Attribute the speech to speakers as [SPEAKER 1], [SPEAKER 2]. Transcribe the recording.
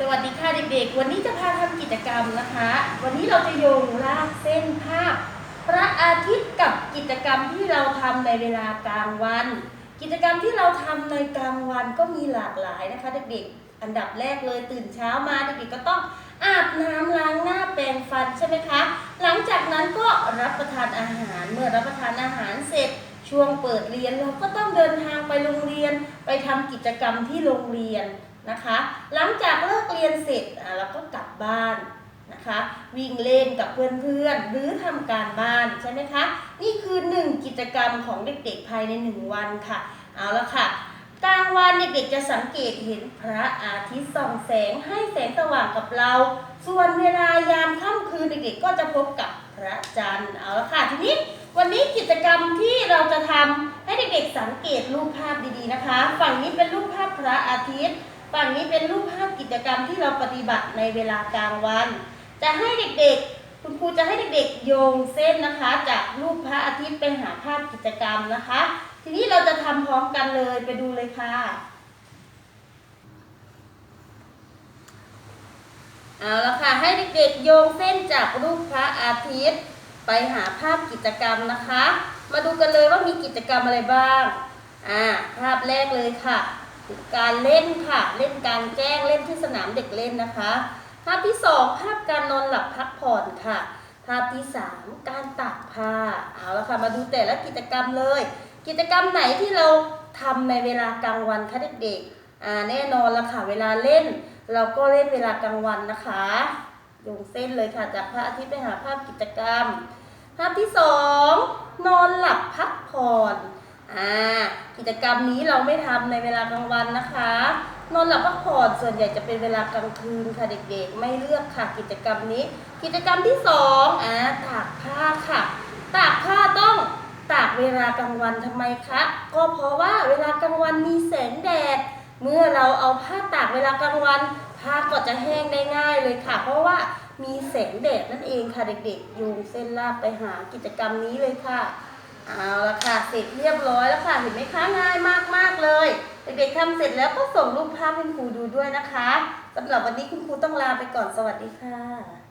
[SPEAKER 1] สวัสดีค่ะเด็กๆ วันนี้จะพาทำกิจกรรมนะคะ วันนี้เราจะโยงลากเส้นภาพ พระอาทิตย์กับกิจกรรมที่เราทำในเวลากลางวัน กิจกรรมที่เราทำในกลางวันก็มีหลากหลายนะคะเด็กๆ อันดับแรกเลยตื่นเช้ามาเด็กๆก็ต้องอาบน้ำล้างหน้าแปรงฟันใช่ไหมคะ หลังจากนั้นก็รับประทานอาหารเมื่อรับประทานอาหารเสร็จช่วงเปิดเรียนเราก็ต้องเดินทางไปโรงเรียน ไปทำกิจกรรมที่โรงเรียน นะคะ หลังจากเลิกเรียนเสร็จเราก็กลับบ้านนะคะ วิ่งเล่นกับเพื่อนๆ หรือทำการบ้านใช่ไหมคะ นี่คือหนึ่งกิจกรรมของเด็กๆภายในหนึ่งวันค่ะ เอาละค่ะกลางวันเด็กๆจะสังเกตเห็นพระอาทิตย์ส่องแสงให้แสงสว่างกับเรา ส่วนเวลายามค่ำคืนเด็กๆก็จะพบกับพระจันทร์เอาละค่ะทีนี้วันนี้กิจกรรมที่เราจะทำให้เด็กๆสังเกตรูปภาพดีๆนะคะ ฝั่งนี้เป็นรูปภาพพระอาทิตย์ ฝั่งนี้เป็นรูปภาพกิจกรรมที่เราปฏิบัติในเวลากลางวัน จะให้เด็กๆ คุณครูจะให้เด็กๆ โยงเส้นนะคะ จากรูปพระอาทิตย์ไปหาภาพกิจกรรมนะคะ ทีนี้เราจะทำพร้อมกันเลยไปดูเลยค่ะเอาละค่ะให้เด็กๆโยงเส้นจากรูปพระอาทิตย์ ไปหาภาพกิจกรรมนะคะ มาดูกันเลยว่ามีกิจกรรมอะไรบ้างอ่าภาพแรกเลยค่ะ การเล่นค่ะ เล่นกางแจ้งเล่นที่สนามเด็กเล่นนะคะ ภาพที่สองภาพการนอนหลับพักผ่อนค่ะ ภาพที่สามการตากผ้าเอาละค่ะมาดูแต่ละกิจกรรมเลย กิจกรรมไหนที่เราทำในเวลากลางวันคะเด็กๆอ่าแน่นอนละค่ะเวลาเล่น เราก็เล่นเวลากลางวันนะคะโยงเส้นเลยค่ะจากพระอาทิตย์ไปหาภาพกิจกรรม ภาพที่สองนอนหลับพักผ่อน อ่ากิจกรรมนี้เราไม่ทำในเวลากลางวันนะคะ นอนหลับพักผ่อนส่วนใหญ่จะเป็นเวลากลางคืนค่ะเด็กๆ ไม่เลือกค่ะกิจกรรมนี้ กิจกรรมที่สองอ่าตากผ้าค่ะ ตากผ้าต้องตากเวลากลางวันทำไมคะก็เพราะว่าเวลากลางวันมีแสงแดด เมื่อเราเอาผ้าตากเวลากลางวันผ้าก็จะแห้งได้ง่ายเลยค่ะ เพราะว่ามีแสงแดดนั่นเองค่ะเด็กๆโยงเส้นลากไปหากิจกรรมนี้เลยค่ะ เอาละค่ะ เสร็จเรียบร้อยแล้วค่ะ เห็นไหมคะง่ายมากๆเลยเด็กๆทำเสร็จแล้วก็ส่งรูปภาพให้ครูดูด้วยนะคะสำหรับวันนี้คุณครูต้องลาไปก่อนสวัสดีค่ะ